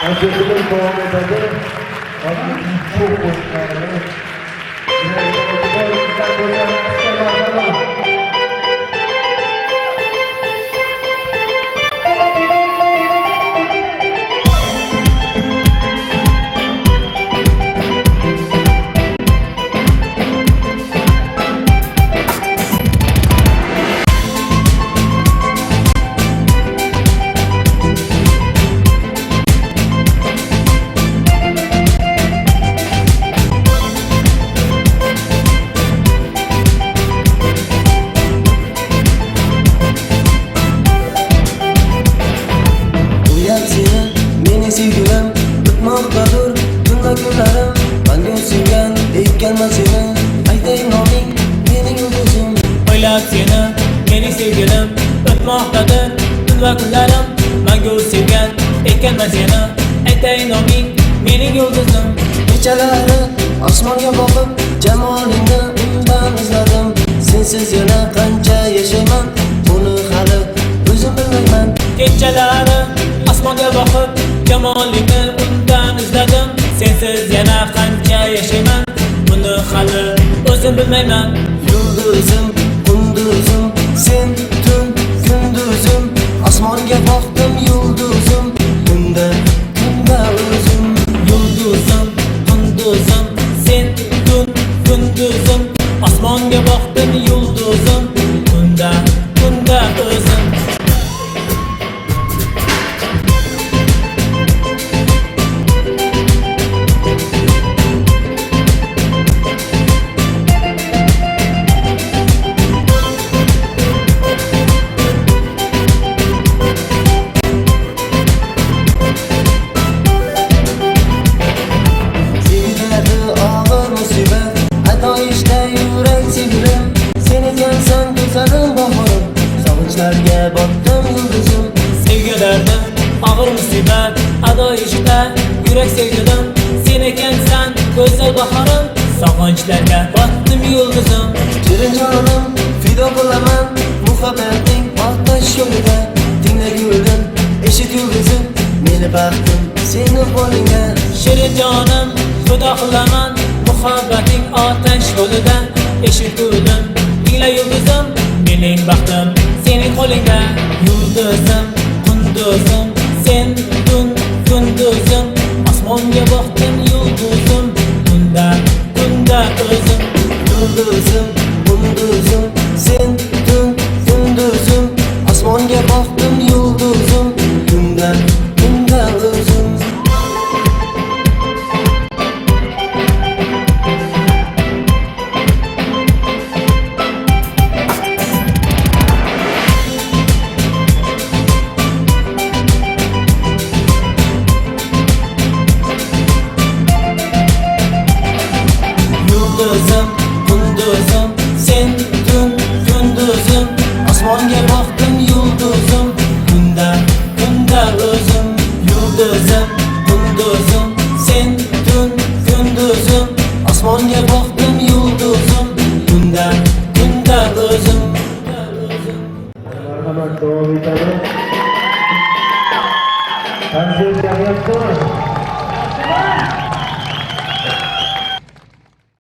Konsertimiz devam edecek. Aslında çok hoşlanırım. Ekkanman seni Aytay noming, mening yulduzim O'ylab seni, meni sevgilim O'tmoqdadir tun va kunlarim Mangu sevgan ekanman seni Aytay noming, mening yulduzim Kechalari osmonga boqib Jamolingni undan izladim Sensiz yana qancha yashayman Buni hali o'zim bilmayman Kechalari osmonga boqib Jamolingni undan izladim Sensiz yana qancha yashayman Buni hali o'zim bilmayman Yulduzim, kunduzim Sen Sog'inchlarga botdim yulduzim Sevgilarda og'ir musibat ado ishda yurak sevgilim. Sen ekansan go'zal bahorim sog'inchlarga botdim yulduzim Shirin jonim fido bo'laman Muhabbating otash yo'lida Tingla guldim, eshit yulduzim Meni baxtim seni qo'lingda shirin jonim xudo qilaman muhabbating otash yo'lida eshit sening qo'lingda yulduzim kunduzim sen tun kunduzim osmonga boqdim yulduzim tunda tunda o'zim Yulduzim, kunduzum, kunduzum Sendin gündüzüm. Osmonga boqdim yulduzum Kunda, kunda o'zim Yulduzum, kunduzum Sendin gündüzüm. Osmonga boqdim yulduzum Kunda, kunda o'zim Marhamat, davom etamiz. Tanzil jamiyatdor.